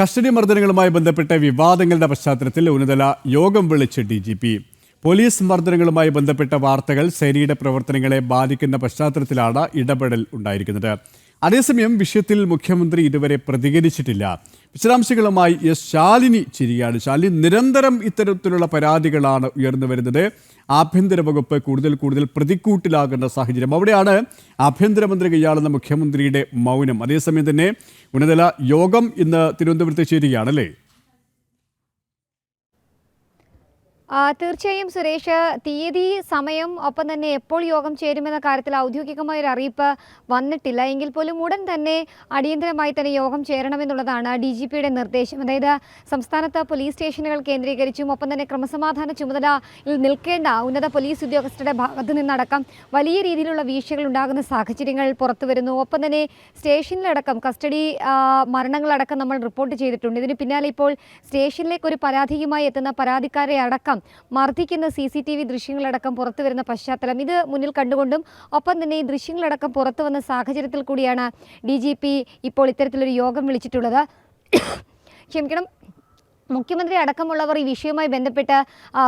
Custody മർദ്ദനങ്ങളുമായി ബന്ധപ്പെട്ട വിവാദങ്ങളുടെ പശ്ചാത്തലത്തിൽ ഉന്നതല യോഗം വിളിച്ച് ഡി പോലീസ് മർദ്ദനങ്ങളുമായി ബന്ധപ്പെട്ട വാർത്തകൾ സേനയുടെ പ്രവർത്തനങ്ങളെ ബാധിക്കുന്ന പശ്ചാത്തലത്തിലാണ് ഇടപെടൽ ഉണ്ടായിരിക്കുന്നത്. അതേസമയം വിഷയത്തിൽ മുഖ്യമന്ത്രി ഇതുവരെ പ്രതികരിച്ചിട്ടില്ല. വിശദാംശങ്ങളുമായി എസ് ശാലിനി ചിരിയാണ്. ശാലിനി നിരന്തരം ഇത്തരത്തിലുള്ള പരാതികളാണ് ഉയർന്നു വരുന്നത്. ആഭ്യന്തര വകുപ്പ് കൂടുതൽ കൂടുതൽ പ്രതിക്കൂട്ടിലാകുന്ന സാഹചര്യം. അവിടെയാണ് ആഭ്യന്തരമന്ത്രി കൈയാളുന്ന മുഖ്യമന്ത്രിയുടെ മൗനം. അതേസമയം തന്നെ ഉന്നതല യോഗം ഇന്ന് തിരുവനന്തപുരത്ത് ചേരുകയാണ് അല്ലേ ആ, തീർച്ചയായും സുരേഷ് തീയതി സമയം ഒപ്പം തന്നെ എപ്പോൾ യോഗം ചേരുമെന്ന കാര്യത്തിൽ ഔദ്യോഗികമായ ഒരു അറിയിപ്പ് വന്നിട്ടില്ല. എങ്കിൽ പോലും ഉടൻ തന്നെ അടിയന്തരമായി തന്നെ യോഗം ചേരണമെന്നുള്ളതാണ് ഡി ജി പിയുടെ നിർദ്ദേശം. അതായത് സംസ്ഥാനത്ത് പോലീസ് സ്റ്റേഷനുകൾ കേന്ദ്രീകരിച്ചും ഒപ്പം തന്നെ ക്രമസമാധാന ചുമതലയിൽ നിൽക്കേണ്ട ഉന്നത പോലീസ് ഉദ്യോഗസ്ഥരുടെ ഭാഗത്തു നിന്നടക്കം വലിയ രീതിയിലുള്ള വീഴ്ചകൾ ഉണ്ടാകുന്ന സാഹചര്യങ്ങൾ പുറത്തു വരുന്നു. ഒപ്പം തന്നെ സ്റ്റേഷനിലടക്കം കസ്റ്റഡി മരണങ്ങളടക്കം നമ്മൾ റിപ്പോർട്ട് ചെയ്തിട്ടുണ്ട്. ഇതിന് പിന്നാലെ ഇപ്പോൾ സ്റ്റേഷനിലേക്ക് ഒരു പരാതിയുമായി എത്തുന്ന പരാതിക്കാരെ അടക്കം മർദ്ദിക്കുന്ന സി സി ടി വി ദൃശ്യങ്ങളടക്കം പുറത്തു വരുന്ന പശ്ചാത്തലം ഇത് മുന്നിൽ കണ്ടുകൊണ്ടും ഒപ്പം തന്നെ ഈ ദൃശ്യങ്ങളടക്കം പുറത്തു വന്ന സാഹചര്യത്തിൽ കൂടിയാണ് ഡി ഇപ്പോൾ ഇത്തരത്തിലൊരു യോഗം വിളിച്ചിട്ടുള്ളത്. ക്ഷമിക്കണം. മുഖ്യമന്ത്രി അടക്കമുള്ളവർ ഈ വിഷയവുമായി ബന്ധപ്പെട്ട്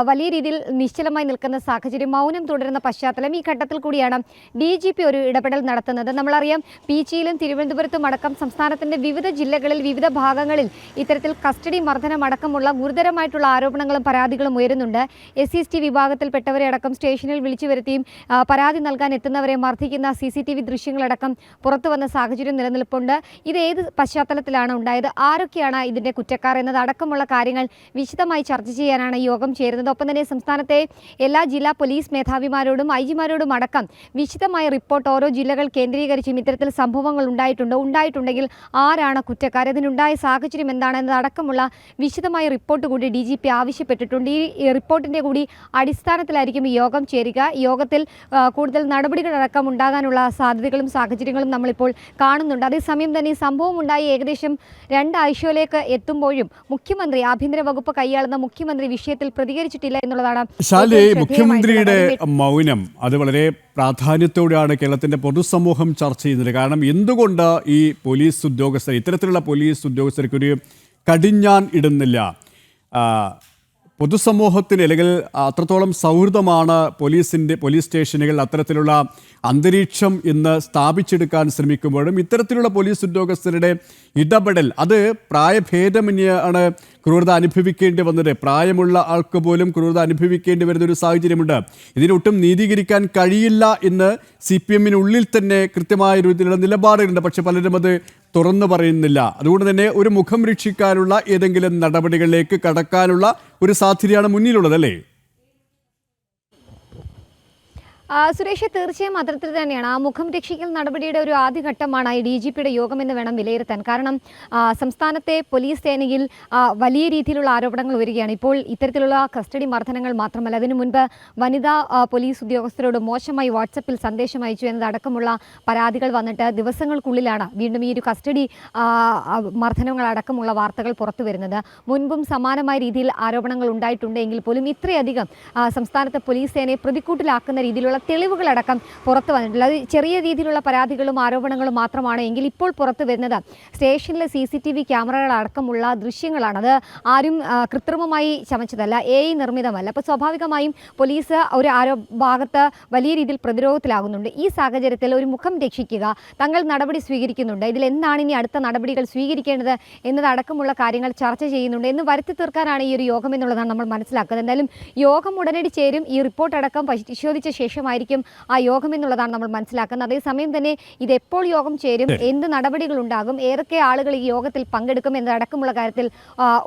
വലിയ രീതിയിൽ നിശ്ചലമായി നിൽക്കുന്ന സാഹചര്യം മൗനം തുടരുന്ന പശ്ചാത്തലം ഈ ഘട്ടത്തിൽ കൂടിയാണ് ഡി ജി പി ഒരു ഇടപെടൽ നടത്തുന്നത്. നമ്മളറിയാം പീച്ചിയിലും തിരുവനന്തപുരത്തും അടക്കം സംസ്ഥാനത്തിന്റെ വിവിധ ജില്ലകളിൽ വിവിധ ഭാഗങ്ങളിൽ ഇത്തരത്തിൽ കസ്റ്റഡി മർദ്ദനം അടക്കമുള്ള ഗുരുതരമായിട്ടുള്ള ആരോപണങ്ങളും പരാതികളും ഉയരുന്നുണ്ട്. എസ് സി എസ് ടി വിഭാഗത്തിൽപ്പെട്ടവരെ അടക്കം സ്റ്റേഷനിൽ വിളിച്ചു വരുത്തിയും പരാതി നൽകാൻ എത്തുന്നവരെ മർദ്ദിക്കുന്ന സി സി ടി വി ദൃശ്യങ്ങളടക്കം പുറത്തു വന്ന സാഹചര്യം നിലനിൽപ്പുണ്ട്. ഇത് ഏത് പശ്ചാത്തലത്തിലാണ് ഉണ്ടായത്? ആരൊക്കെയാണ് ഇതിന്റെ കുറ്റക്കാർ എന്നത് അടക്കമുള്ള കാര്യങ്ങൾ വിശദമായി ചർച്ച ചെയ്യാനാണ് യോഗം ചേരുന്നത്. ഒപ്പം തന്നെ സംസ്ഥാനത്തെ എല്ലാ ജില്ലാ പോലീസ് മേധാവിമാരോടും ഐ ജിമാരോടും അടക്കം വിശദമായ റിപ്പോർട്ട് ഓരോ ജില്ലകൾ കേന്ദ്രീകരിച്ചും ഇത്തരത്തിൽ സംഭവങ്ങൾ ഉണ്ടായിട്ടുണ്ടോ. ഉണ്ടായിട്ടുണ്ടെങ്കിൽ ആരാണ് കുറ്റക്കാർ? അതിനുണ്ടായ സാഹചര്യം എന്താണ്? എന്നതടക്കമുള്ള വിശദമായ റിപ്പോർട്ട് കൂടി ഡി ജി പി ആവശ്യപ്പെട്ടിട്ടുണ്ട്. ഈ റിപ്പോർട്ടിന്റെ കൂടി അടിസ്ഥാനത്തിലായിരിക്കും യോഗം ചേരുക. യോഗത്തിൽ കൂടുതൽ നടപടികളടക്കം ഉണ്ടാകാനുള്ള സാധ്യതകളും സാഹചര്യങ്ങളും നമ്മളിപ്പോൾ കാണുന്നുണ്ട്. അതേസമയം തന്നെ സംഭവം ഉണ്ടായി ഏകദേശം രണ്ടാഴ്ചയിലേക്ക് എത്തുമ്പോഴും മുഖ്യമന്ത്രി ആഭ്യന്തര വകുപ്പ് കൈയാളുന്ന മുഖ്യമന്ത്രി വിഷയത്തിൽ പ്രതികരിച്ചിട്ടില്ല എന്നുള്ളതാണ് ശാലി മുഖ്യമന്ത്രിയുടെ മൗനം അത് വളരെ പ്രാധാന്യത്തോടെയാണ് കേരളത്തിന്റെ പൊതുസമൂഹം ചർച്ച ചെയ്യുന്നത്. കാരണം എന്തുകൊണ്ട് ഈ പോലീസ് ഉദ്യോഗസ്ഥർ ഇത്തരത്തിലുള്ള പോലീസ് ഉദ്യോഗസ്ഥർക്ക് ഒരു കടിഞ്ഞാൻ ഇടുന്നില്ല? പൊതുസമൂഹത്തിന് അല്ലെങ്കിൽ അത്രത്തോളം സൗഹൃദമാണ് പോലീസിന്റെ പോലീസ് സ്റ്റേഷനുകളിൽ അത്തരത്തിലുള്ള അന്തരീക്ഷം ഇന്ന് സ്ഥാപിച്ചെടുക്കാൻ ശ്രമിക്കുമ്പോഴും ഇത്തരത്തിലുള്ള പോലീസ് ഉദ്യോഗസ്ഥരുടെ ഇടപെടൽ അത് പ്രായഭേദമന്യാണ് ക്രൂരത അനുഭവിക്കേണ്ടി വന്നത്. പ്രായമുള്ള ആൾക്ക് പോലും ക്രൂരത അനുഭവിക്കേണ്ടി വരുന്ന ഒരു സാഹചര്യമുണ്ട്. ഇതിനൊട്ടും നീതീകരിക്കാൻ കഴിയില്ല എന്ന് സി പി എമ്മിനുള്ളിൽ തന്നെ കൃത്യമായ രീതിയിലുള്ള നിലപാടുകളുണ്ട്. പക്ഷെ പലരും അത് തുറന്നു പറയുന്നില്ല. അതുകൊണ്ട് തന്നെ ഒരു മുഖം രക്ഷിക്കാനുള്ള ഏതെങ്കിലും നടപടികളിലേക്ക് കടക്കാനുള്ള ഒരു സാധ്യതയാണ് മുന്നിലുള്ളത് അല്ലേ ആ, സുരേഷ് തീർച്ചയായും അത്തരത്തിൽ തന്നെയാണ്. ആ മുഖം രക്ഷിക്കൽ നടപടിയുടെ ഒരു ആദ്യഘട്ടമാണ് ഈ ഡി ജി പിയുടെ യോഗമെന്ന് വേണം വിലയിരുത്താൻ. കാരണം സംസ്ഥാനത്തെ പോലീസ് സേനയിൽ വലിയ രീതിയിലുള്ള ആരോപണങ്ങൾ വരികയാണ് ഇപ്പോൾ ഇത്തരത്തിലുള്ള കസ്റ്റഡി മർദ്ദനങ്ങൾ മാത്രമല്ല അതിനു മുൻപ് വനിതാ പോലീസ് ഉദ്യോഗസ്ഥരോട് മോശമായി വാട്സപ്പിൽ സന്ദേശം അയച്ചു എന്നതടക്കമുള്ള പരാതികൾ വന്നിട്ട് ദിവസങ്ങൾക്കുള്ളിലാണ് വീണ്ടും ഈ ഒരു കസ്റ്റഡി അടക്കമുള്ള വാർത്തകൾ പുറത്തു വരുന്നത്. മുൻപും സമാനമായ രീതിയിൽ ആരോപണങ്ങൾ ഉണ്ടായിട്ടുണ്ടെങ്കിൽ പോലും ഇത്രയധികം സംസ്ഥാനത്തെ പോലീസ് സേനയെ പ്രതിക്കൂട്ടിലാക്കുന്ന രീതിയിലുള്ള തെളിവുകളടക്കം പുറത്തു വന്നിട്ടുള്ളത് അത് ചെറിയ രീതിയിലുള്ള പരാതികളും ആരോപണങ്ങളും മാത്രമാണ് എങ്കിൽ ഇപ്പോൾ പുറത്തു വരുന്നത്. സ്റ്റേഷനിലെ സി സി ടി വി ക്യാമറകളടക്കമുള്ള ദൃശ്യങ്ങളാണ് അത് ആരും കൃത്രിമമായി ചമച്ചതല്ല എ ഐ നിർമ്മിതമല്ല. അപ്പോൾ സ്വാഭാവികമായും പോലീസ് ഒരു ആരോ ഭാഗത്ത് വലിയ രീതിയിൽ പ്രതിരോധത്തിലാകുന്നുണ്ട്. ഈ സാഹചര്യത്തിൽ ഒരു മുഖം രക്ഷിക്കുക തങ്ങൾ നടപടി സ്വീകരിക്കുന്നുണ്ട്. ഇതിൽ എന്താണ് ഇനി അടുത്ത നടപടികൾ സ്വീകരിക്കേണ്ടത് എന്നതടക്കമുള്ള കാര്യങ്ങൾ ചർച്ച ചെയ്യുന്നുണ്ട്. എന്ന് വരുത്തി തീർക്കാനാണ് ഈ ഒരു യോഗം എന്നുള്ളതാണ് നമ്മൾ മനസ്സിലാക്കുന്നത്. എന്തായാലും യോഗം ഉടനടി ചേരും. ഈ റിപ്പോർട്ട് അടക്കം പരിശോധിച്ച ശേഷമായിരിക്കും ആ യോഗം എന്നുള്ളതാണ് നമ്മൾ മനസ്സിലാക്കുന്നത്. അതേസമയം തന്നെ ഇത് എപ്പോൾ യോഗം ചേരും എന്ത് നടപടികൾ ഉണ്ടാകും ഏതൊക്കെ ആളുകൾ ഈ യോഗത്തിൽ പങ്കെടുക്കും എന്നതടക്കമുള്ള കാര്യത്തിൽ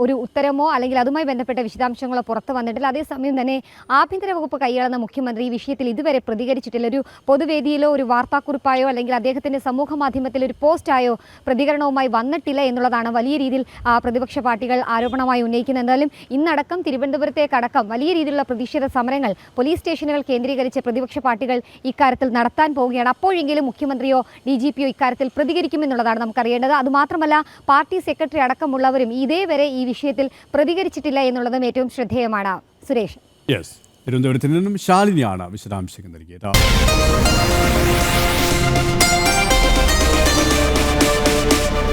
ഒരു ഉത്തരമോ അല്ലെങ്കിൽ അതുമായി ബന്ധപ്പെട്ട വിശദാംശങ്ങളോ പുറത്തു വന്നിട്ടില്ല. അതേസമയം തന്നെ ആഭ്യന്തര വകുപ്പ് കൈയാളുന്ന മുഖ്യമന്ത്രി ഈ വിഷയത്തിൽ ഇതുവരെ പ്രതികരിച്ചിട്ടില്ല. ഒരു പൊതുവേദിയിലോ ഒരു വാർത്താക്കുറിപ്പായോ അല്ലെങ്കിൽ അദ്ദേഹത്തിന്റെ സമൂഹ മാധ്യമത്തിൽ ഒരു പോസ്റ്റായോ പ്രതികരണവുമായി വന്നിട്ടില്ല എന്നുള്ളതാണ് വലിയ രീതിയിൽ പ്രതിപക്ഷ പാർട്ടികൾ ആരോപണമായി ഉന്നയിക്കുന്നത്. എന്തായാലും ഇന്നടക്കം തിരുവനന്തപുരത്തേക്കടക്കം വലിയ രീതിയിലുള്ള പ്രതിഷേധ സമരങ്ങൾ പോലീസ് സ്റ്റേഷനുകൾ കേന്ദ്രീകരിച്ച് പ്രതിപക്ഷ പാർട്ടികൾ ഇക്കാര്യത്തിൽ നടത്താൻ പോവുകയാണ്. അപ്പോഴെങ്കിലും മുഖ്യമന്ത്രിയോ ഡി ജി പിയോ ഇക്കാര്യത്തിൽ പ്രതികരിക്കുമെന്നുള്ളതാണ് നമുക്കറിയേണ്ടത്. അതുമാത്രമല്ല പാർട്ടി സെക്രട്ടറി അടക്കമുള്ളവരും ഇതേവരെ ഈ വിഷയത്തിൽ പ്രതികരിച്ചിട്ടില്ല എന്നുള്ളതും ഏറ്റവും ശ്രദ്ധേയമാണ്. സുരേഷ്. തിരുവനന്തപുരത്ത് നിന്നും ശാലിനിയാണ് വിശദാംശങ്ങൾ നൽകിയത്.